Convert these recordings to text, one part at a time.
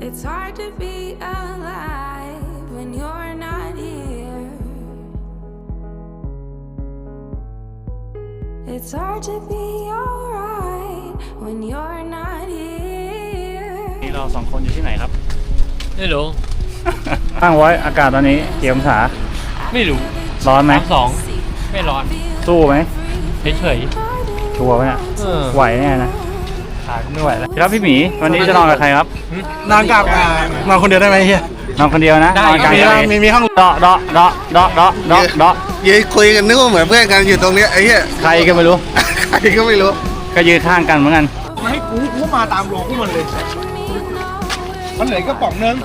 It's hard to be alive when you're not here. It's hard to be alright when you're not here. นี่เราสองคนอยู่ที่ไหนครับ ไม่รู้ ตั้งไว้อากาศตอนนี้กี่องศาไม่รู้ร้อนไหมสามสอง ไม่ร้อน สู้ไหม เฉย ชัวร์ไหมเนี่ยๆเออ ไหวแน่นะ ขาก็ไม่ไหวแล้วครับพี่หมีวันนี้จะนอนกับใครครับนอนกับอ่านอนคนเดียวได้ไหมเฮียนอนคนเดียวนะนอนกลางมีทะเลมีมีห้องเดาะเดาะเดาะเดาะเดาะเดาะเดาะยืนคุยกันนึกว่าเหมือนเพื่อนกันอยู่ตรงเนี้ยไอ้เหี้ยใครก็ไม่รู้ใครก็ไม่รู้ก็ยืนข้างกันเหมือนกันมาให้กูกูมาตามโลกูมันเลยมันเหลือกระป๋องนึง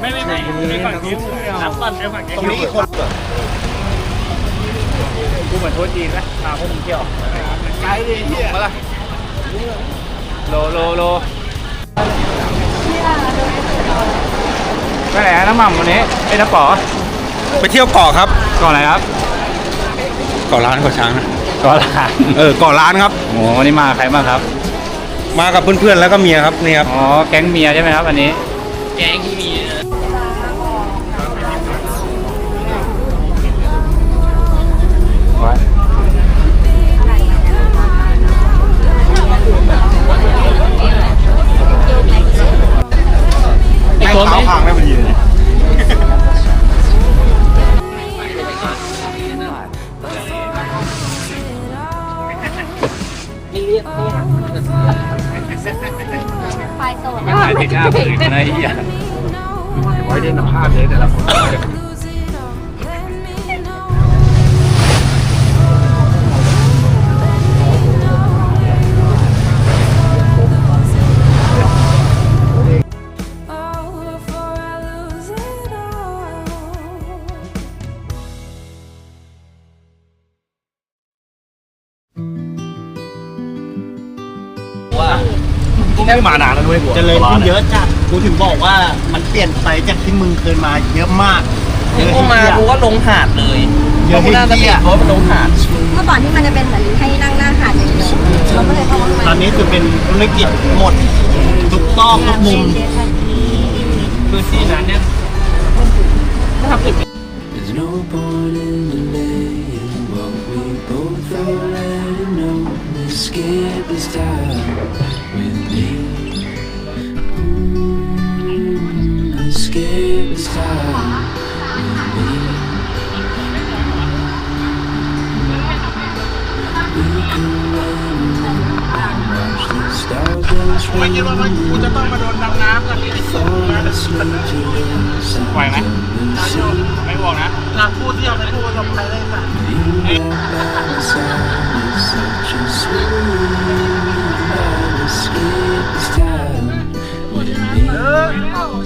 ไม่ไม่ไม่ไม่ฝั่งนี้น้ำปั่นไอ้ฝั่งนี้ตรงนี้อีกคน กูเหมือนโทษจีนนะพาพวกมึงเที่ยวไกลเลยเฮียมาละโลโลโลไปไหนอะน้ำหม่ำวันนี้ไอ้น้ำป๋อไปเที่ยวเกาะครับก่อนอะไรครับเกาะล้านเกาะช้างนะก่อนหลานเออเกาะล้านครับ โอ้วันนี้มากับใครบ้างครับ มากับเพื่อนๆแล้วก็เมียครับนี่ครับ อ๋อ แก๊งเมียใช่ไหมครับอันนี้ แกงที่มี กูไม่มานานแล้วด้วยกูเจริญขึ้นเยอะจัดกูถึงบอกว่ามันเปลี่ยนไปจากที่มึงเคยมาเยอะมากกูมากูก็ลงหาดเลยเยอะกูที่น่าจะเที่เปลี่ยยนเพราะมันลงหาดเมื่อก่อนที่มันจะเป็นเหมือนให้นั่งหน้าหาดอย่างเดียวเราก็เลยเข้ามาตอนนี้คือเป็นธุรกิจหมดทุกซอกทุกมุมพื้นที่นั้นเนี่ย There's no point in delaying what we both already know. Escape this time ไม่คิดว่ามันกูจะต้องมาโดนดำน้ำกันนี่สูงนะไหวไหมไม่บอกนะหลังพูดเที่ยวเป็นผู้ประสบภัยได้สัตว์ You by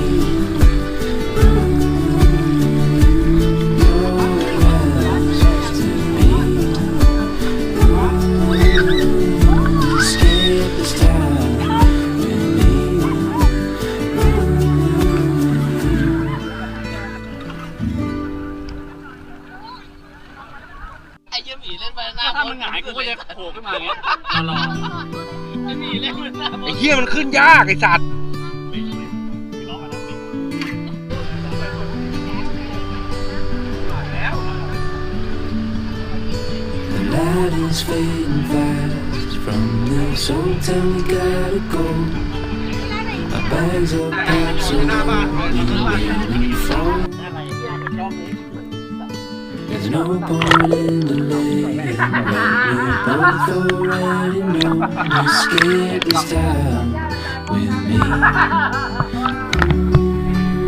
ากไอ้สัตว์ The light is fading fast from this hotel. We gotta go. Our bags are packed, so we'll be waiting for. There's no point in delaying, but we both already know. Escape this time with me.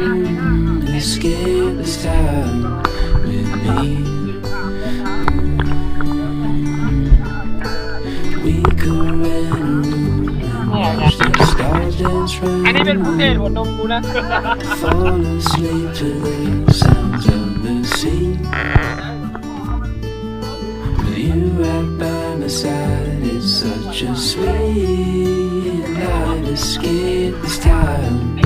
Mm, escape this time with me. We could rent a room and watch the stars dance. Fall asleep to the sounds of the sea. With you right by? My side, it's such a sweet night. Escape this time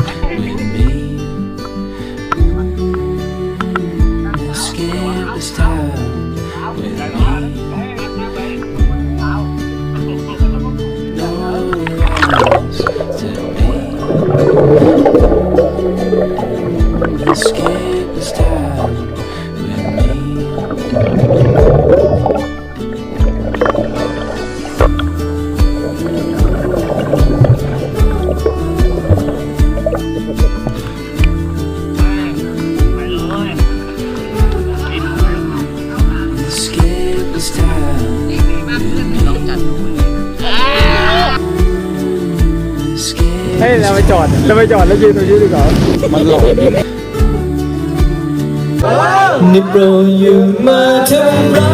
เฮ้ยเราไปจอดเราไปจอดแล้วยืนตรงนี้ดีกว่ามันหลอนนิบโรดอย่ามาทำร้า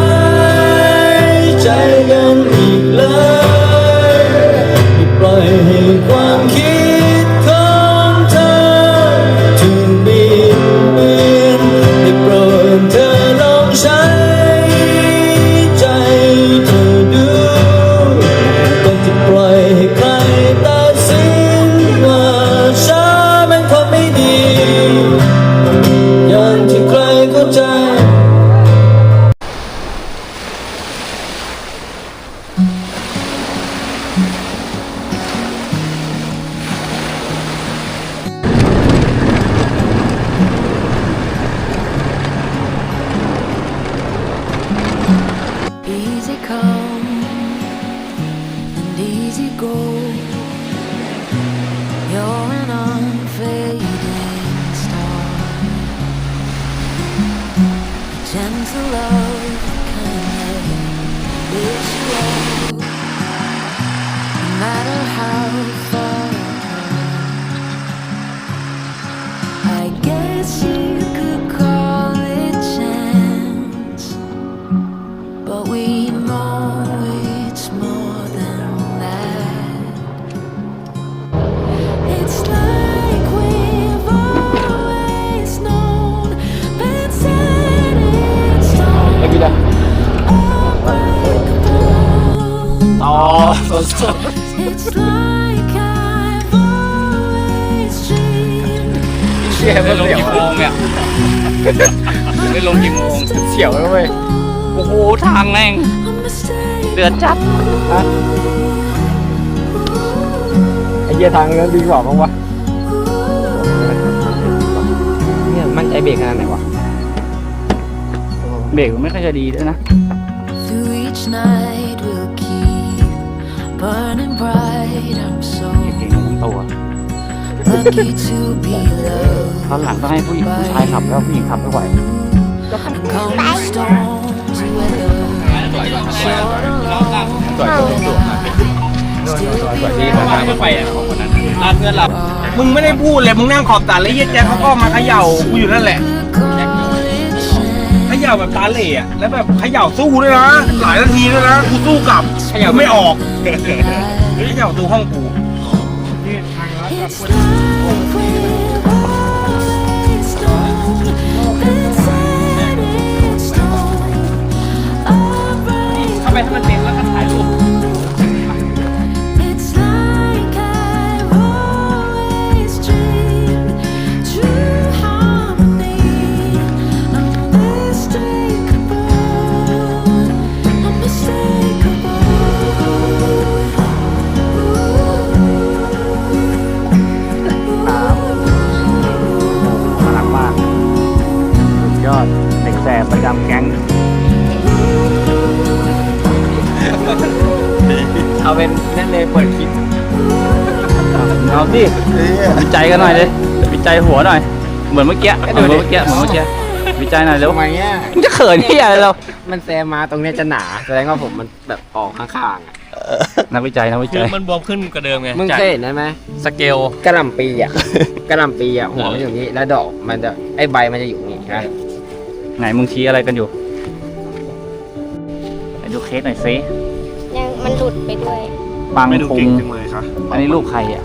ยใจกัน easy go. You're an unfading star. Gentle love slow. No matter how unbreakable. อ๋อสด It's like I've always dreamed. เชี่ยไม่ลงเสียวกี่โมงเนี่ยไม่ลงกี่โมงเสียวแล้วเว้ยโอ้โหทางแม่ง A mistake. เดือดจัด ไอ้เหี้ยทางนั้นดีกว่ามั้งวะเนี่ยมั่นใจเบรกขนาดไหนวะเบรกไม่ค่อยจะดีด้วยนะ Through each night we'll keep burning bright. I'm so เก่งทั้งตัว lucky to be loved. ตอนหลังต้องให้ผู้หญิงผู้ชายขับแล้วผู้หญิงขับไม่ไหว Come the storms weather. Short alone. ที่ทางมาไปอะของคนนั้นร้านเพื่อนเรา มึงไม่ได้พูดเลย มึงนั่งขอบตาแล้วเยี่ยแจ๊คเขาก็มาเขย่ากูอยู่นั่นแหละ Could ย่าแบบตาเหล่อะแล้วแบบเขย่าสู้ด้วยนะ หลายนาทีด้วยนะกูสู้กลับเขย่าไม่ออกเขย่าประตูห้องกู It's like we've เอาสิวิจัยกันหน่อยเลยวิจัยหัวหน่อย เหมือนเมื่อกี้ เหมือนเมื่อกี้ เหมือนเมื่อกี้ วิจัยหน่อยเร็วทำไมเนี่ยมึงจะเขินที่อะไรเรา มันแซมมาตรงเนี้ยจะหนาแสดงว่าผมมันแบบออกข้างๆอะนักวิจัยนักวิคืจัอย มันบวมขึ้นกว่าเดิมไงมึงจากเคยเห็นได้ไหมสเกล กระหล่ำปีอะ กระหล่ำปีอะหัวมันอยู่อย่างนี้แล้วดอกมันจะไอ้ใบมันจะอยู่อย่างนี้นะไหนมึงชี้อะไรกันอยู่ไปดูเคสหน่อยซิยังมันหลุดไปด้วยปังไม่ดูพุเก่งงจังเลยครับอันนี้รูปใครอะ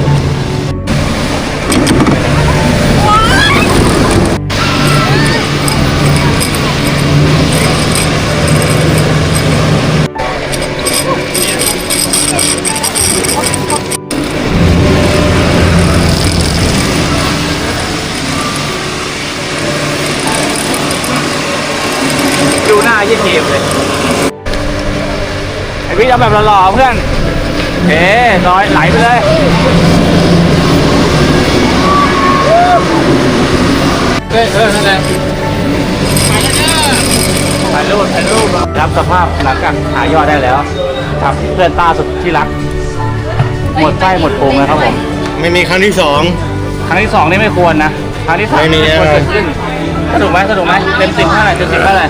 ไอพี่ทำแบบหล่อๆเพื่อนเอ๊ลอยไหลไปเลยเฮ้ยเออนั่นแหละถ่ายรูปถ่ายรูปรับสภาพหลังจากหายอดได้แล้วครับเพื่อนตาสุดที่รัก หมดไส้หมดพุงนะครับผมไม่มีครั้งที่สองครั้งที่สองนี่ไม่ควรนะครั้งที่สามไม่มีควรแน่นอนเกิดขึ้นสนุกไหมสนุกไหมเต็มสิบเท่าไหร่เต็มสิบเท่าไหร่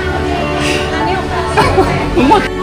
มึงหมด